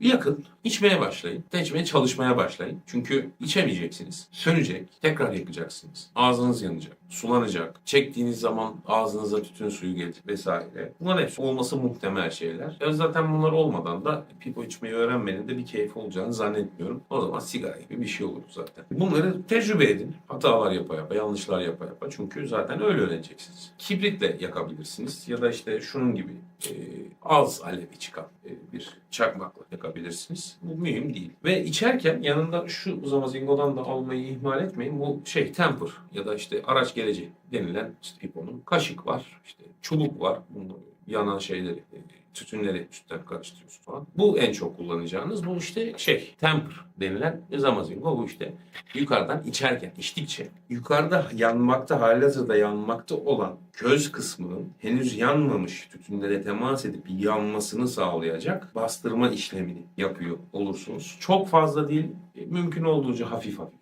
Yakın, içmeye başlayın. İçmeye çalışmaya başlayın. Çünkü içemeyeceksiniz. Sönecek, tekrar yakacaksınız. Ağzınız yanacak, sulanacak. Çektiğiniz zaman ağzınıza tütün suyu gelecek vesaire. Bunlar hepsi olması muhtemel şeyler. Ya zaten bunlar olmadan da pipo içmeyi öğrenmenin de bir keyfi olacağını zannetmiyorum. O zaman sigara gibi bir şey olur zaten. Bunları tecrübe edin. Hatalar yapa yapa, yanlışlar yapa yapa. Çünkü zaten öyle öğreneceksiniz. Kibritle yakabilirsiniz ya da işte şunun gibi e, az alevi çıkan e, bir çakmakla yakabilirsiniz. Bu mühim değil. Ve içerken yanında şu zamazingodan da almayı ihmal etmeyin. Bu şey temper ya da işte araç geleceği denilen işte kaşık var, işte çubuk var. Bunun yanan şeyleri, e, tütünleri üstten karıştırıyorsun falan. Bu en çok kullanacağınız bu işte şey temper denilen zamazingo bu işte yukarıdan içerken içtikçe yukarıda yanmakta halihazırda yanmakta olan köz kısmının henüz yanmamış tütünlere temas edip yanmasını sağlayacak bastırma işlemini yapıyor olursunuz. Çok fazla değil, mümkün olduğunca hafif hafif